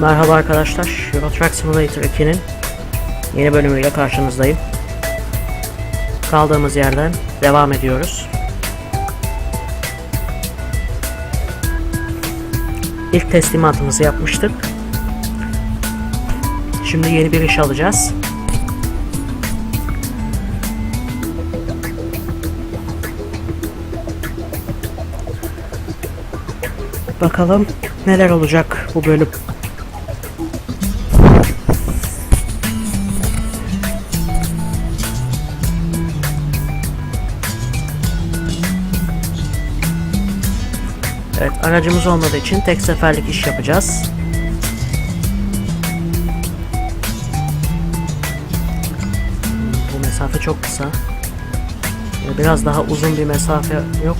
Merhaba arkadaşlar, Euro Truck Simulator 2'nin yeni bölümüyle karşınızdayım. Kaldığımız yerden devam ediyoruz. İlk teslimatımızı yapmıştık. Şimdi yeni bir iş alacağız. Bakalım neler olacak bu bölüm. Evet, aracımız olmadığı için tek seferlik iş yapacağız. Bu mesafe çok kısa. Biraz daha uzun bir mesafe yok?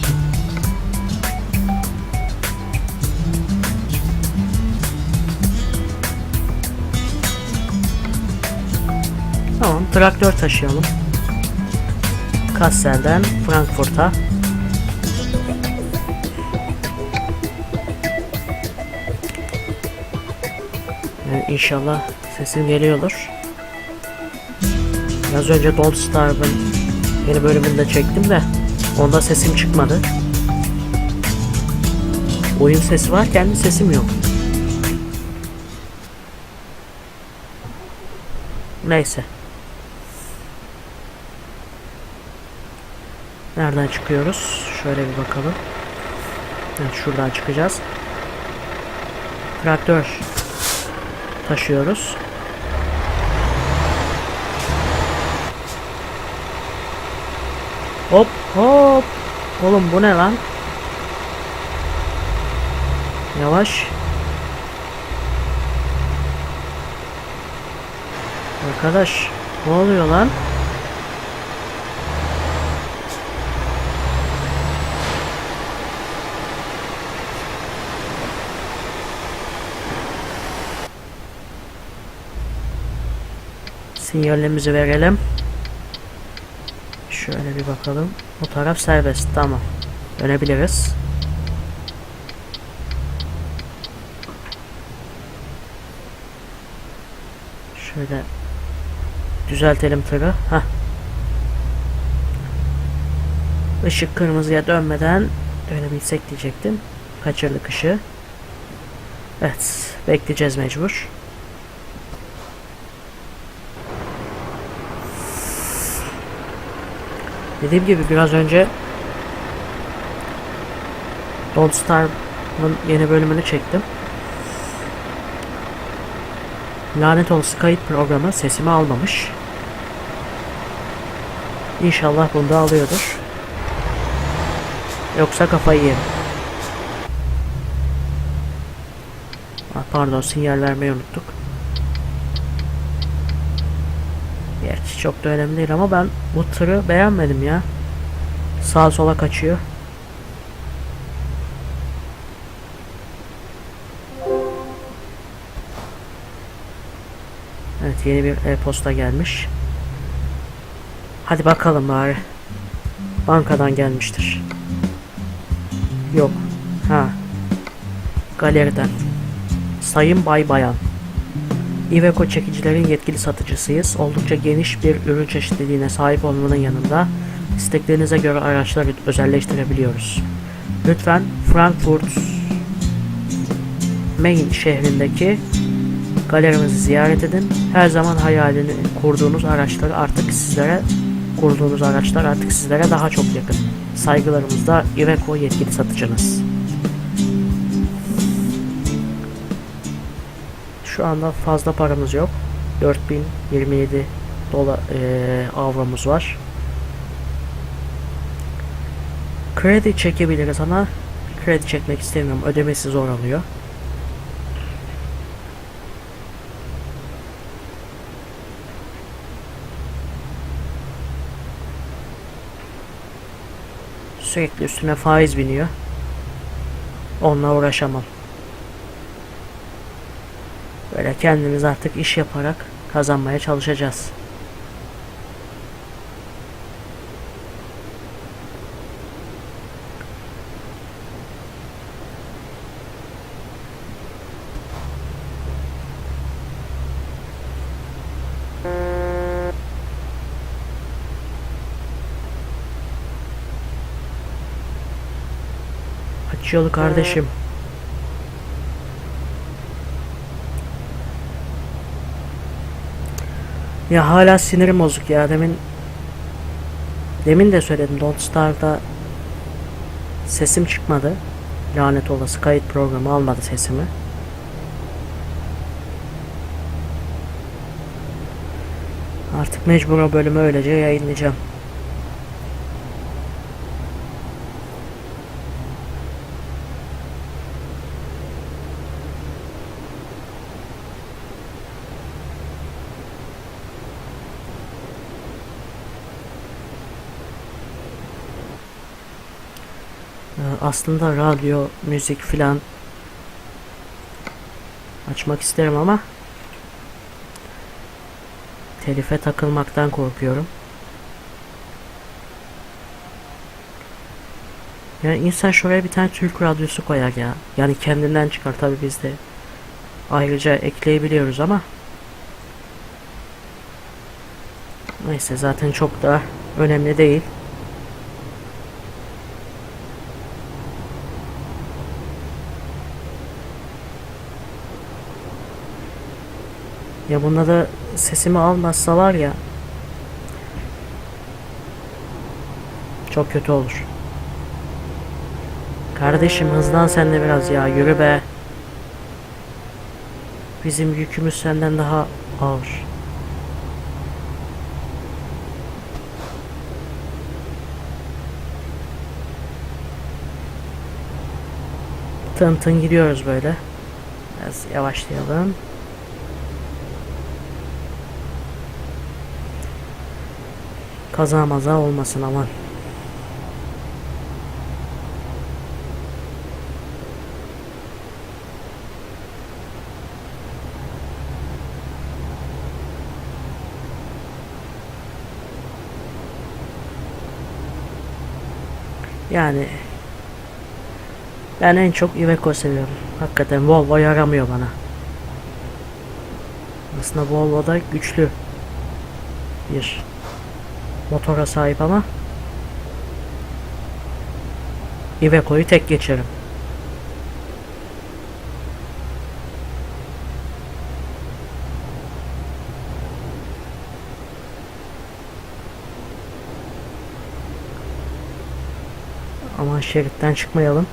Tamam, traktör taşıyalım. Kassel'den Frankfurt'a. Yani inşallah sesim geliyordur. Biraz önce Don't Starve'ın yeni bölümünde çektim de onda sesim çıkmadı. Oyun sesi var, kendi sesim yok. Neyse. Nereden çıkıyoruz? Şöyle bir bakalım. Evet, şuradan çıkacağız. Traktör taşıyoruz. Hop hop. Oğlum bu ne lan? Yavaş. Arkadaş ne oluyor lan? Sinyalimizi verelim. Şöyle bir bakalım. Bu taraf serbest. Tamam. Dönebiliriz. Şöyle düzeltelim tırı. Hah. Işık kırmızıya dönmeden dönebilsek diyecektim. Kaçırdık ışığı. Evet. Bekleyeceğiz mecbur. Dediğim gibi biraz önce Don't Starve'ın yeni bölümünü çektim. Lanet olası kayıt programı sesimi almamış. İnşallah bunda alıyordur. Yoksa kafayı yerim. Ah, pardon sinyal vermeyi unuttuk. Gerçi çok da önemli değil ama ben bu tırı beğenmedim ya. Sağa sola kaçıyor. Evet yeni bir e-posta gelmiş. Hadi bakalım bari. Bankadan gelmiştir. Yok. Ha. Galeriden. Sayın Bay Bayan. Iveco çekicilerin yetkili satıcısıyız. Oldukça geniş bir ürün çeşitliliğine sahip olmanın yanında isteklerinize göre araçları özelleştirebiliyoruz. Lütfen Frankfurt Main şehrindeki galerimizi ziyaret edin. Her zaman hayalini kurduğunuz araçları artık sizlere kurduğunuz araçlar artık sizlere daha çok yakın. Saygılarımızla Iveco yetkili satıcınız. Şu anda fazla paramız yok. 4027 dolar eee avromuz var. Kredi çekebiliriz ama kredi çekmek istemiyorum. Ödemesi zor oluyor. Sürekli üstüne faiz biniyor. Onunla uğraşamam. Böyle kendimiz artık iş yaparak kazanmaya çalışacağız. Aç yolu kardeşim. Ee, Ya hala sinirim bozuk ya demin Demin de söyledim Don't Star'da sesim çıkmadı. Lanet olası kayıt programı almadı sesimi. Artık mecbur o bölümü öylece yayınlayacağım. Aslında radyo, müzik filan açmak isterim ama telife takılmaktan korkuyorum. Yani insan şuraya bir tane Türk radyosu koyar ya. Yani kendinden çıkar tabi biz de ayrıca ekleyebiliyoruz ama neyse zaten çok da önemli değil. Ya bunda da sesimi almazsa var ya çok kötü olur. Kardeşim hızlan sen de biraz ya yürü be. Bizim yükümüz senden daha ağır. Tın tın gidiyoruz böyle. Biraz yavaşlayalım. Kaza maza olmasın aman. Yani ben en çok Iveco seviyorum. Hakikaten Volvo yaramıyor bana. Aslında Volvo da güçlü bir motora sahip ama Iveco'yu tek geçerim. Ama şeritten çıkmayalım.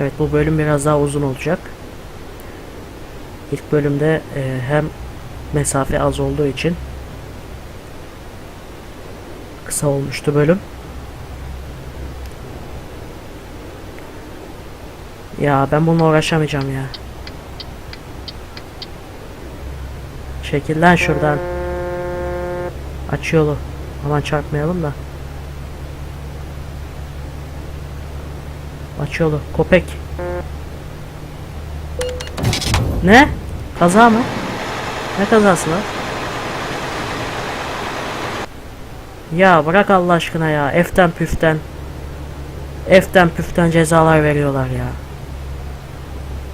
Evet bu bölüm biraz daha uzun olacak. İlk bölümde e, hem mesafe az olduğu için kısa olmuştu bölüm. Ya ben bununla uğraşamayacağım ya. Çekil lan şuradan. Aç yolu. Aman çarpmayalım da. Aç yolu. Köpek. Ne? Kaza mı? Ne kazası lan? Ya bırak Allah aşkına ya. Eften püften. Eften püften cezalar veriyorlar ya.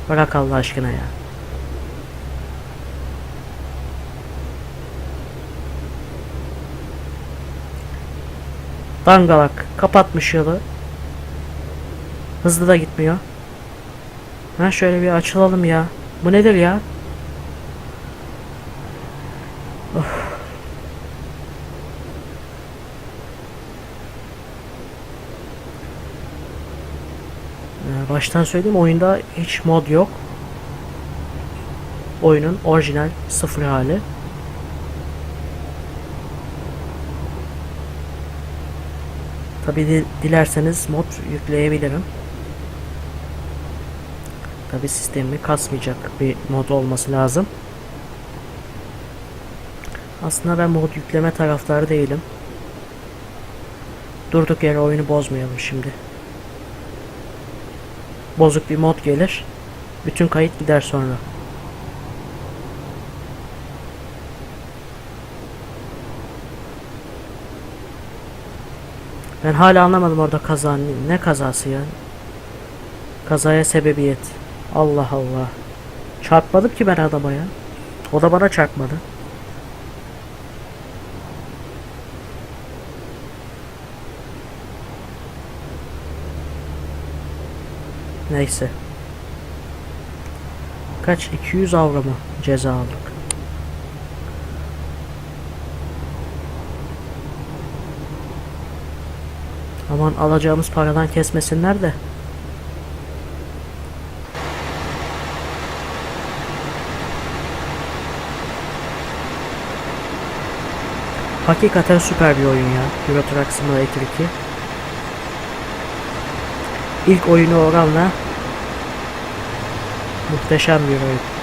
Bırak Allah aşkına ya. Dangalak kapatmış yolu. Hızlı da gitmiyor. Ha şöyle bir açılalım ya. Bu nedir ya? Baştan söyleyeyim oyunda hiç mod yok. Oyunun orijinal sıfır hali. Tabi di- dilerseniz mod yükleyebilirim. Tabi sistemi kasmayacak bir mod olması lazım. Aslında ben mod yükleme taraftarı değilim. Durduk yere oyunu bozmayalım şimdi. Bozuk bir mod gelir. Bütün kayıt gider sonra. Ben hala anlamadım orada kaza ne- kazası ya? Kazaya sebebiyet. Allah Allah. Çarpmadım ki ben adama ya. O da bana çarpmadı. Neyse. Kaç? 200 avro mu ceza aldık? Aman alacağımız paradan kesmesinler de. Hakikaten süper bir oyun ya. Euro Truck Simulator 2. İlk oyunu oranla muhteşem bir oyun.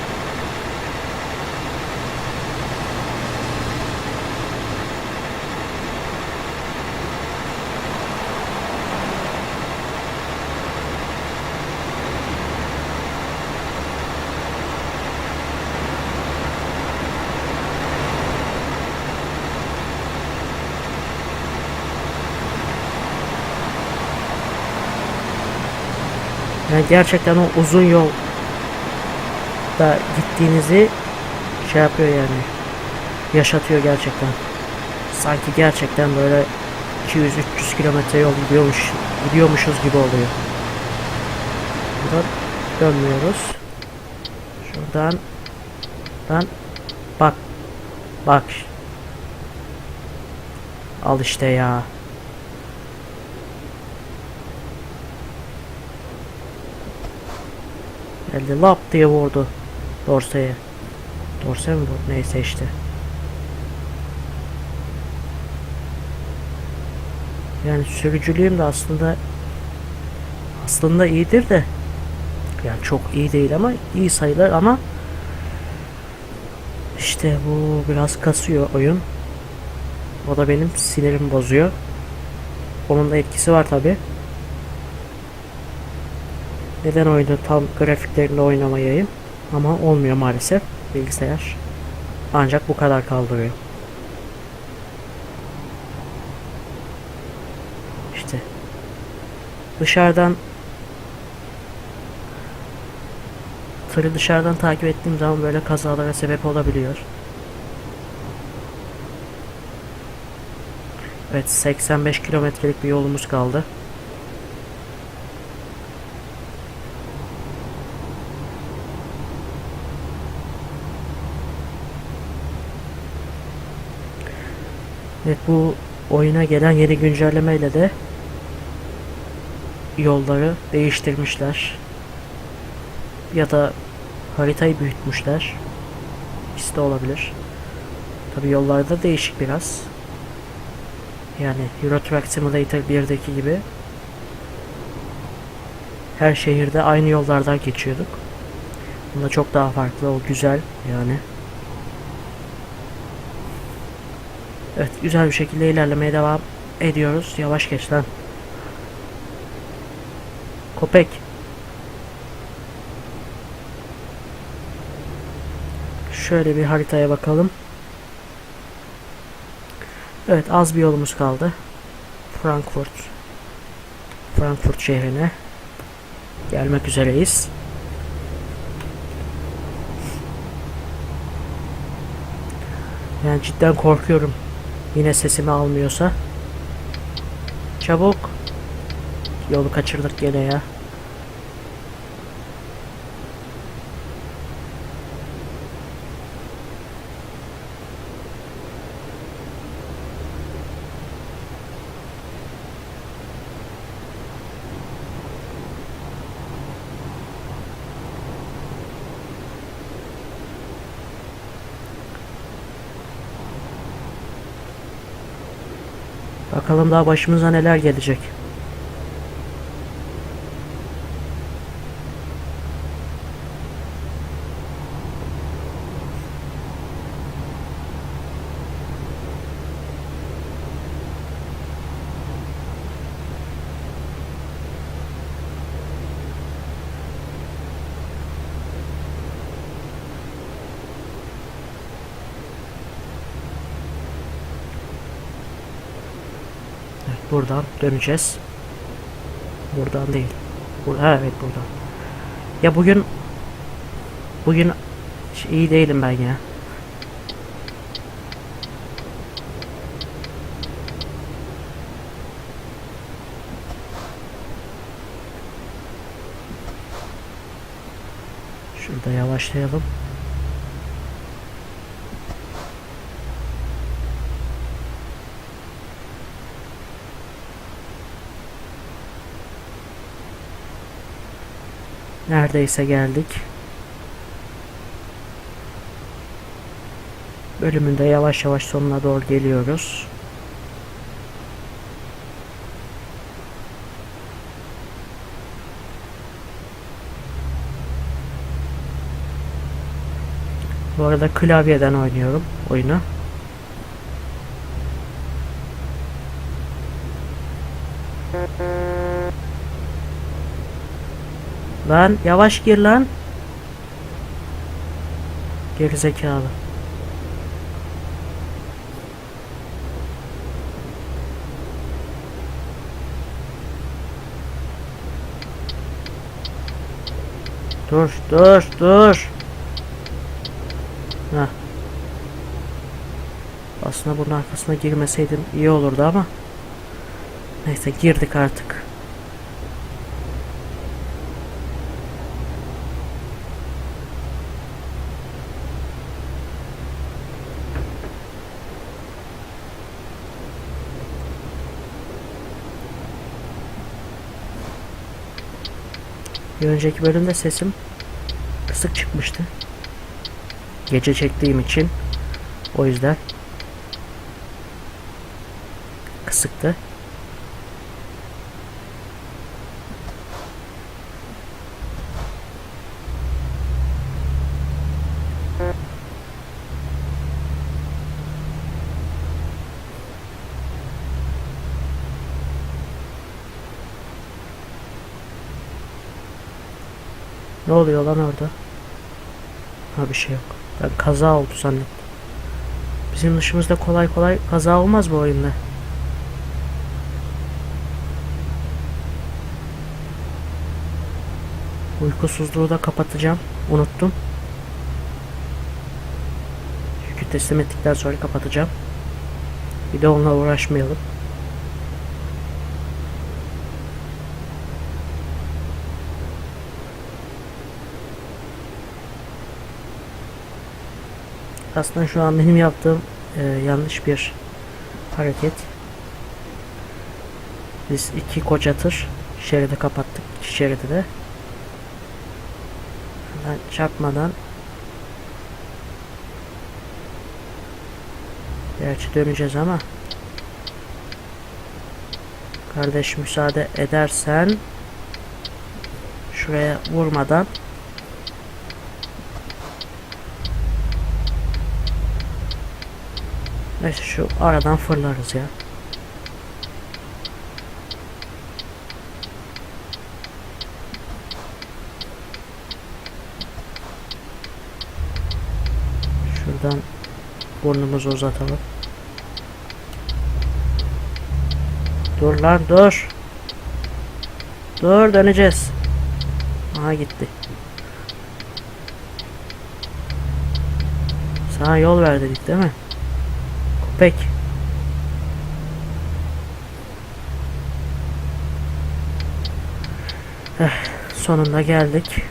Gerçekten o uzun yol da gittiğinizi şey yapıyor yani. Yaşatıyor gerçekten. Sanki gerçekten böyle 200-300 kilometre yol gidiyormuş, gidiyormuşuz gibi oluyor. Buradan dönmüyoruz. Şuradan ben bak bak al işte ya. Geldi lap diye vurdu dorseye. Dorse mi bu? Neyse işte. Yani sürücülüğüm de aslında aslında iyidir de yani çok iyi değil ama iyi sayılır ama işte bu biraz kasıyor oyun. O da benim sinirimi bozuyor. Onun da etkisi var tabi. Neden oyunu tam grafiklerinde oynamayayım? Ama olmuyor maalesef bilgisayar. Ancak bu kadar kaldırıyor. İşte dışarıdan tırı dışarıdan takip ettiğim zaman böyle kazalara sebep olabiliyor. Evet 85 kilometrelik bir yolumuz kaldı. Evet bu oyuna gelen yeni güncellemeyle de yolları değiştirmişler. Ya da haritayı büyütmüşler. İkisi de olabilir. Tabi yollarda değişik biraz. Yani Euro Truck Simulator 1'deki gibi her şehirde aynı yollardan geçiyorduk. Bunda çok daha farklı. O güzel yani. Evet güzel bir şekilde ilerlemeye devam ediyoruz. Yavaş geç lan. Köpek. Şöyle bir haritaya bakalım. Evet az bir yolumuz kaldı. Frankfurt. Frankfurt şehrine gelmek üzereyiz. Yani cidden korkuyorum. Yine sesimi almıyorsa. Çabuk. Yolu kaçırdık gene ya. Bakalım daha başımıza neler gelecek. Evet, buradan döneceğiz. Buradan değil. Bur ha, evet buradan. Ya bugün bugün iyi değilim ben ya. Şurada yavaşlayalım. Neredeyse geldik. Bölümünde yavaş yavaş sonuna doğru geliyoruz. Bu arada klavyeden oynuyorum oyunu. Lan yavaş gir lan. Gerizekalı. Dur, dur, dur. Heh. Aslında bunun arkasına girmeseydim iyi olurdu ama. Neyse girdik artık. Bir önceki bölümde sesim kısık çıkmıştı. Gece çektiğim için o yüzden kısıktı. Ne oluyor lan orada? Ha bir şey yok. Ben kaza oldu zannettim. Bizim dışımızda kolay kolay kaza olmaz bu oyunda. Uykusuzluğu da kapatacağım. Unuttum. Yükü teslim ettikten sonra kapatacağım. Bir de onunla uğraşmayalım. Aslında şu an benim yaptığım e, yanlış bir hareket. Biz iki koca tır şeridi kapattık. iki Şeridi de. Hemen çarpmadan Gerçi döneceğiz ama Kardeş müsaade edersen Şuraya vurmadan Neyse şu aradan fırlarız ya. Şuradan burnumuzu uzatalım. Dur lan dur. Dur döneceğiz. Aha gitti. Sana yol ver dedik değil mi? Köpek. Eh, sonunda geldik.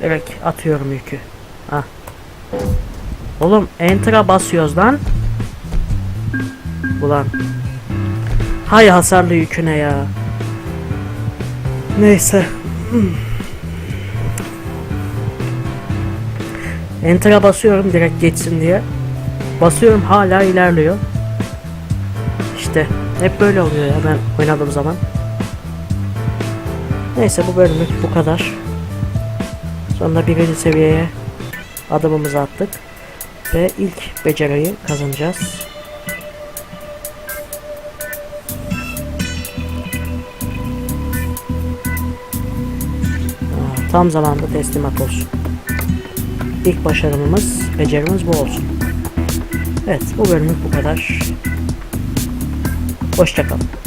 Direkt atıyorum yükü. Ah. Oğlum enter'a basıyoruz lan. Ulan. Hay hasarlı yüküne ya. Neyse. Hmm. Enter'a basıyorum direkt geçsin diye. Basıyorum hala ilerliyor. İşte hep böyle oluyor ya ben oynadığım zaman. Neyse bu bölümlük bu kadar. Sonunda birinci seviyeye adımımızı attık. Ve ilk beceriyi kazanacağız. Tam zamanda teslimat olsun. İlk başarımımız, becerimiz bu olsun. Evet, bu bölümlük bu kadar. Hoşçakalın.